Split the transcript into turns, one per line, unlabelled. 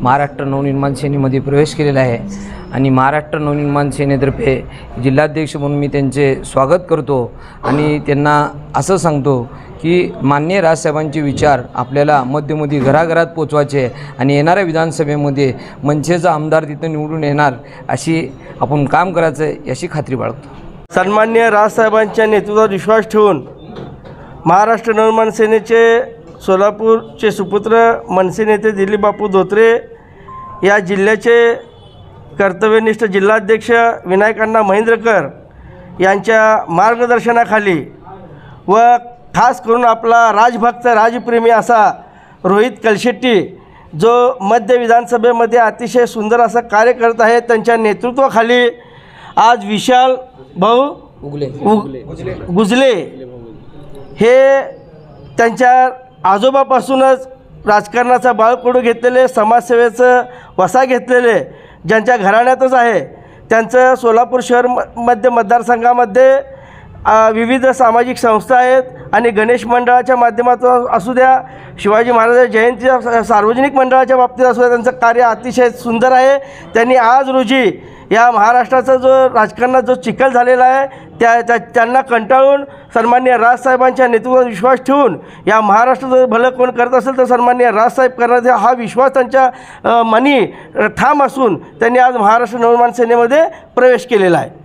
महाराष्ट्र नवनिर्माण सेनेमध्ये प्रवेश केलेला आहे. आणि महाराष्ट्र नवनिर्माण सेनेतर्फे जिल्हाध्यक्ष म्हणून मी त्यांचे स्वागत करतो. आणि त्यांना असं सांगतो की मान्य राजसाहेबांचे विचार आपल्याला मध्यमध्ये घराघरात पोचवायचे आणि येणाऱ्या विधानसभेमध्ये मनसेचा आमदार तिथं निवडून येणार अशी आपण काम करायचं याची खात्री बाळगतो.
सन्मान्य राजसाहेबांच्या नेतृत्वावर विश्वास ठेवून महाराष्ट्र नवनिर्माण सेनेचे सोलापूरचे सुपुत्र मनसे नेते दिलीप बापू धोत्रे या जिल्ह्याचे कर्तव्यनिष्ठ जिल्हाध्यक्ष विनायकांना महेंद्रकर यांच्या मार्गदर्शनाखाली व खास करून आपला राजभक्त राजप्रेमी असा रोहित कलशेट्टी जो मध्य विधानसभेमध्ये अतिशय सुंदर असं कार्य करत आहे त्यांच्या नेतृत्वाखाली आज विशाल भाऊ
उगले.
गुजले. हे त्यांच्या आजोबापासूनच राजकारणाचा बाळकडू घेतलेले समाजसेवेचं वसा घेतलेले ज्यांच्या घराण्यातच आहे. त्यांचं सोलापूर शहर म मध्य मतदारसंघामध्ये विविध सामाजिक संस्था आहेत आणि गणेश मंडळाच्या माध्यमातून असू द्या शिवाजी महाराज जयंतीच्या सार्वजनिक मंडळाच्या बाबतीत असू द्या त्यांचं कार्य अतिशय सुंदर आहे. त्यांनी आज रोजी या महाराष्ट्राचा जो राजकारणात जो चिखल झालेला आहे त्या त्या त्यांना कंटाळून सन्मान्य राजसाहेबांच्या नेतृत्वात विश्वास ठेवून या महाराष्ट्राचं भलं कोण करत असेल तर सन्मान्य राजसाहेब करण्याचा हा विश्वास त्यांच्या मनी ठाम असून त्यांनी आज महाराष्ट्र नवनिर्माण सेनेमध्ये प्रवेश केलेला आहे.